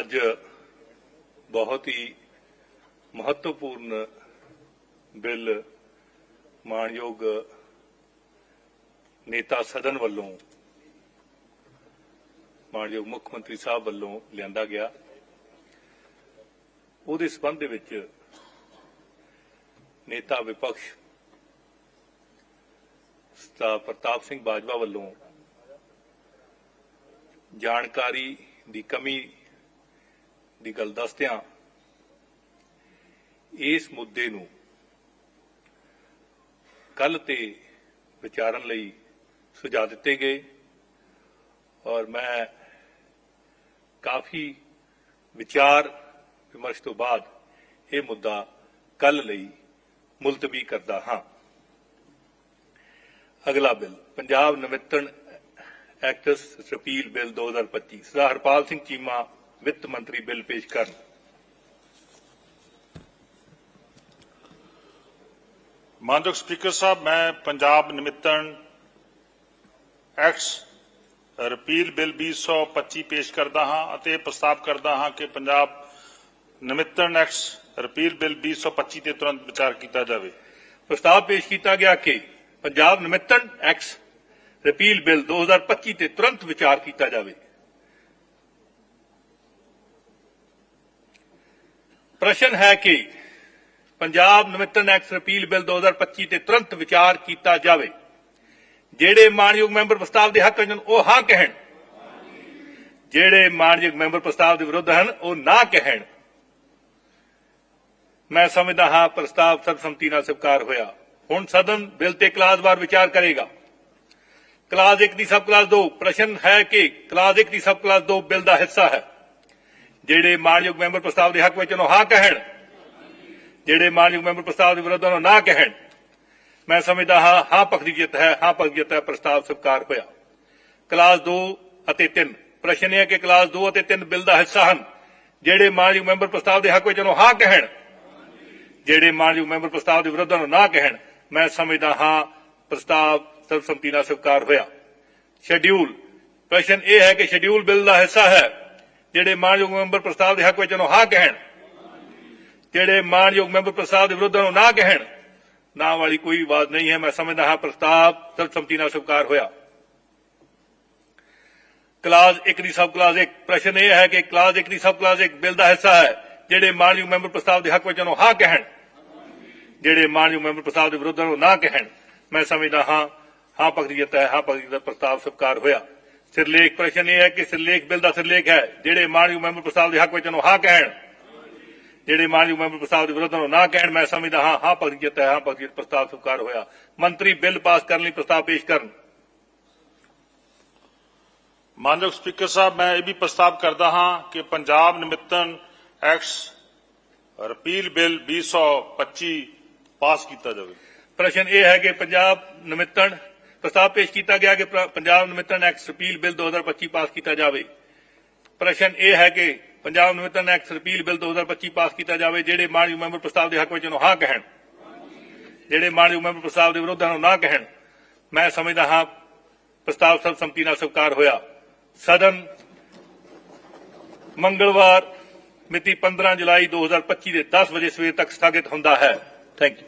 ਅੱਜ ਬਹੁਤ ਹੀ ਮਹੱਤਵਪੂਰਨ ਬਿੱਲ ਮਾਨਯੋਗ ਨੇਤਾ ਸਦਨ ਵੱਲੋਂ ਮਾਨਯੋਗ ਮੁੱਖ ਮੰਤਰੀ ਸਾਹਿਬ ਵੱਲੋਂ ਲਿਆਂਦਾ ਗਿਆ। ਉਹਦੇ ਸਬੰਧ ਦੇ ਵਿੱਚ ਨੇਤਾ ਵਿਪਕਸ਼ ਸਰਦਾਰ ਪ੍ਰਤਾਪ ਸਿੰਘ ਬਾਜਵਾ ਵੱਲੋਂ ਜਾਣਕਾਰੀ ਦੀ ਕਮੀ ਦੀ ਗੱਲ ਦੱਸਦਿਆਂ ਇਸ ਮੁੱਦੇ ਨੂੰ ਕੱਲ ਤੇ ਵਿਚਾਰਨ ਲਈ ਸੁਝਾਅ ਦਿੱਤੇ ਗਏ ਔਰ ਮੈਂ ਕਾਫੀ ਵਿਚਾਰ ਵਿਮਰਸ਼ ਤੋਂ ਬਾਅਦ ਇਹ ਮੁੱਦਾ ਕੱਲ ਲਈ ਮੁਲਤਵੀ ਕਰਦਾ ਹਾਂ। ਅਗਲਾ bill, Punjab ਨਵਿੱਤਣ acts repeal bill 2025 Sardar Harpal Singh Cheema ਵਿੱਤ ਮੰਤਰੀ ਬਿੱਲ ਪੇਸ਼ ਕਰਨ। ਮਾਨਯੋਗ ਸਪੀਕਰ ਸਾਹਿਬ ਮੈਂ ਪੰਜਾਬ ਨਿਮਿਤਨ ਐਕਟਸ ਰਿਪੀਲ ਬਿੱਲ 2025 ਪੇਸ਼ ਕਰਦਾ ਹਾਂ ਅਤੇ ਪ੍ਰਸਤਾਵ ਕਰਦਾ ਹਾਂ ਕਿ ਪੰਜਾਬ ਨਿਮਿਤਨ ਐਕਟਸ ਰਿਪੀਲ ਬਿੱਲ 2025 ਤੇ ਤੁਰੰਤ ਵਿਚਾਰ ਕੀਤਾ ਜਾਵੇ। ਪ੍ਰਸਤਾਵ ਪੇਸ਼ ਕੀਤਾ ਗਿਆ ਕਿ ਪੰਜਾਬ ਨਮਿੱਤਨ ਐਕਟਸ ਰਿਪੀਲ ਬਿੱਲ 2025 ਤੇ ਤੁਰੰਤ ਵਿਚਾਰ ਕੀਤਾ ਜਾਵੇ। ਪ੍ਰਸ਼ਨ ਹੈ ਕਿ ਪੰਜਾਬ ਨਮਿੱਤਨ ਐਕਟਸ ਰਿਪੀਲ ਬਿੱਲ 2025 ਤੇ ਤੁਰੰਤ ਵਿਚਾਰ ਕੀਤਾ ਜਾਵੇ। ਜਿਹੜੇ ਮਾਨਯੋਗ ਮੈਂਬਰ ਪ੍ਰਸਤਾਵ ਦੇ ਹੱਕ ਹਨ, ਉਹ ਹਾਂ ਕਹਿਣ। ਜਿਹੜੇ ਮਾਨਯੋਗ ਮੈਂਬਰ ਪ੍ਰਸਤਾਵ ਦੇ ਵਿਰੁੱਧ ਹਨ, ਉਹ ਨਾ ਕਹਿਣ। ਮੈਂ ਸਮਝਦਾ ਹਾਂ ਪ੍ਰਸਤਾਵ ਸਰਬਸੰਮਤੀ ਨਾਲ ਸਵੀਕਾਰ ਹੋਇਆ। ਹੁਣ ਸਦਨ ਬਿੱਲ ਤੇ ਕਲਾਸਵਾਰ ਵਿਚਾਰ ਕਰੇਗਾ। ਕਲਾਸ 1 ਦੀ ਸਬ ਕਲਾਸ 2 ਪ੍ਰਸ਼ਨ ਹੈ ਕਿ ਕਲਾਸ 1 ਦੀ ਸਬ ਕਲਾਸ 2 ਬਿੱਲ ਦਾ ਹਿੱਸਾ ਹੈ। ਜਿਹੜੇ ਮਾਨਯੋਗ ਮੈਂਬਰ ਪ੍ਰਸਤਾਵ ਦੇ ਹੱਕ ਵਿੱਚ ਹਨ ਹਾਂ ਕਹਿਣ, ਜਿਹੜੇ ਮਾਨਯੋਗ ਮੈਂਬਰ ਪ੍ਰਸਤਾਵ ਦੇ ਵਿਰੁੱਧ ਹਨ ਨਾ ਕਹਿਣ, ਮੈਂ ਸਮਝਦਾ ਹਾਂ ਹਾਂ ਪਖਦੀਜਤ ਹੈ, ਹਾਂ ਪਖਦੀਜਤ ਹੈ, ਪ੍ਰਸਤਾਵ ਸਵੀਕਾਰ ਹੋਇਆ। ਕਲਾਸ 2 ਅਤੇ 3 ਪ੍ਰਸ਼ਨ ਇਹ ਹੈ ਕਿ ਕਲਾਸ 2 ਅਤੇ 3 ਬਿੱਲ ਦਾ ਹਿੱਸਾ ਹਨ, ਜਿਹੜੇ ਮਾਨਯੋਗ ਮੈਂਬਰ ਪ੍ਰਸਤਾਵ ਦੇ ਹੱਕ ਵਿੱਚ ਉਹਨੂੰ ਹਾਂ ਕਹਿਣ, ਜਿਹੜੇ ਮਾਨਯੋਗ ਮੈਂਬਰ ਪ੍ਰਸਤਾਵ ਦੇ ਵਿਰੁੱਧ ਨੂੰ ਨਾ ਕਹਿਣ, ਮੈਂ ਸਮਝਦਾ ਹਾਂ, ਪ੍ਰਸਤਾਵ ਸਰਬਸੰਮਤੀ ਨਾਲ ਸਵੀਕਾਰ ਹੋਇਆ। ਸ਼ਡਿਊਲ, ਪ੍ਰਸ਼ਨ ਇਹ ਹੈ ਕਿ ਸ਼ਡਿਊਲ ਬਿੱਲ ਦਾ ਹਿੱਸਾ ਹੈ ਜਿਹੜੇ ਮਾਨਯੋਗ ਮੈਂਬਰ ਪ੍ਰਸਤਾਵ ਦੇ ਹੱਕ ਵਿੱਚ ਨੂੰ ਹਾਂ ਕਹਿਣ, ਜਿਹੜੇ ਮਾਨਯੋਗ ਮੈਂਬਰ ਪ੍ਰਸਤਾਵ ਦੇ ਵਿਰੁੱਧ ਨੂੰ ਨਾ ਕਹਿਣ, ਨਾ ਵਾਲੀ ਕੋਈ ਆਵਾਜ਼ ਨਹੀਂ ਹੈ। ਮੈਂ ਸਮਝਦਾ ਹਾਂ ਪ੍ਰਸਤਾਵ ਸਰਬਸੰਮਤੀ ਨਾਲ ਸਵੀਕਾਰ ਹੋਇਆ। ਕਲਾਸ 1 ਦੀ ਸਬ ਕਲਾਸ 1 ਪ੍ਰਸ਼ਨ ਇਹ ਹੈ ਕਿ ਕਲਾਸ 1 ਦੀ ਸਬ ਕਲਾਸ 1 ਬਿੱਲ ਦਾ ਹਿੱਸਾ ਹੈ, ਜਿਹੜੇ ਮਾਨਯੋਗ ਮੈਂਬਰ ਪ੍ਰਸਤਾਵ ਦੇ ਹੱਕ ਵਿੱਚ ਨੂੰ ਹਾਂ ਕਹਿਣ, ਜਿਹੜੇ ਮਾਨਯੋਗ ਮੈਂਬਰ ਪ੍ਰਸਤਾਵ ਦੇ ਵਿਰੁੱਧ ਨੂੰ ਨਾ ਕਹਿਣ। ਮੈਂ ਸਮਝਦਾ ਹਾਂ ਹਾਂ ਪਕੜੀਅਤ ਹੈ ਹਾਂ ਪਕੜੀਅਤ ਦਾ ਪ੍ਰਸਤਾਵ ਸਵੀਕਾਰ ਹੋਇਆ। ਸਿਰਲੇਖ ਪ੍ਰਸ਼ਨ ਇਹ ਹੈ ਕਿ ਸਿਰਲੇਖ ਬਿੱਲ ਦਾ ਸਿਰਲੇਖ ਹੈ ਜਿਹੜੇ ਮਾਨਯੋਗ ਮੈਂਬਰ ਪ੍ਰਸਤਾਵ ਦੇ ਹੱਕ ਵਿੱਚ ਨੂੰ ਹਾਂ ਕਹਿਣ ਜਿਹੜੇ ਮਾਨਯੋਗ ਮੈਂਬਰ ਪ੍ਰਸਤਾਵ ਦੇ ਵਿਰੁੱਧ ਨੂੰ ਨਾ ਕਹਿਣ ਮੈਂ ਸਮਝਦਾ ਹਾਂ ਹਾਂ ਪਕੜੀਅਤ ਹੈ ਹਾਂ ਪਕੜੀਅਤ ਪ੍ਰਸਤਾਵ ਸਵੀਕਾਰ ਹੋਇਆ ਮੰਤਰੀ ਬਿੱਲ ਪਾਸ ਕਰਨ ਲਈ ਪ੍ਰਸਤਾਵ ਪੇਸ਼ ਕਰਨ ਮਾਨਯੋਗ ਸਪੀਕਰ ਸਾਹਿਬ ਮੈਂ ਇਹ ਵੀ ਪ੍ਰਸਤਾਵ ਕਰਦਾ ਹਾਂ ਕਿ ਪੰਜਾਬ ਨਿਮਿਤਨ ਐਕਟਸ ਰਿਪੀਲ ਬਿੱਲ 2025 ਪਾਸ ਕੀਤਾ ਜਾਵੇ ਪ੍ਰਸ਼ਨ ਇਹ ਹੈ ਕਿ ਪੰਜਾਬ ਨਿਮਿਤਨ ਪ੍ਰਸਤਾਵ ਪੇਸ਼ ਕੀਤਾ ਗਿਆ ਕਿ ਪੰਜਾਬ ਨਿਮਿਤਨ ਐਕਟ ਰਿਪੀਲ ਬਿੱਲ 2025 ਪਾਸ ਕੀਤਾ ਜਾਵੇ। ਪ੍ਰਸ਼ਨ ਇਹ ਹੈ ਕਿ ਪੰਜਾਬ ਨਿਮਿਤਨ ਐਕਟ ਰਿਪੀਲ ਬਿੱਲ 2025 ਪਾਸ ਕੀਤਾ ਜਾਵੇ, ਜਿਹੜੇ ਮਾਨਯੋਗ ਮੈਂਬਰ ਪ੍ਰਸਤਾਵ ਦੇ ਹੱਕ ਵਿੱਚ ਨੂੰ ਹਾਂ ਕਹਿਣ। ਜਿਹੜੇ ਮਾਨਯੋਗ ਮੈਂਬਰ ਪ੍ਰਸਤਾਵ ਦੇ ਵਿਰੋਧਾਂ ਨੂੰ ਨਾ ਕਹਿਣ। ਮੈਂ ਸਮਝਦਾ ਹਾਂ, ਪ੍ਰਸਤਾਵ ਸਰਬਸੰਮਤੀ ਨਾਲ ਸਵੀਕਾਰ ਹੋਇਆ। ਸਦਨ ਮੰਗਲਵਾਰ ਮਿਤੀ 15 ਜੁਲਾਈ 2025 ਦੇ 10 ਵਜੇ ਸਵੇਰ ਤੱਕ ਸਥਾਗਿਤ ਹੁੰਦਾ ਹੈ। Thank you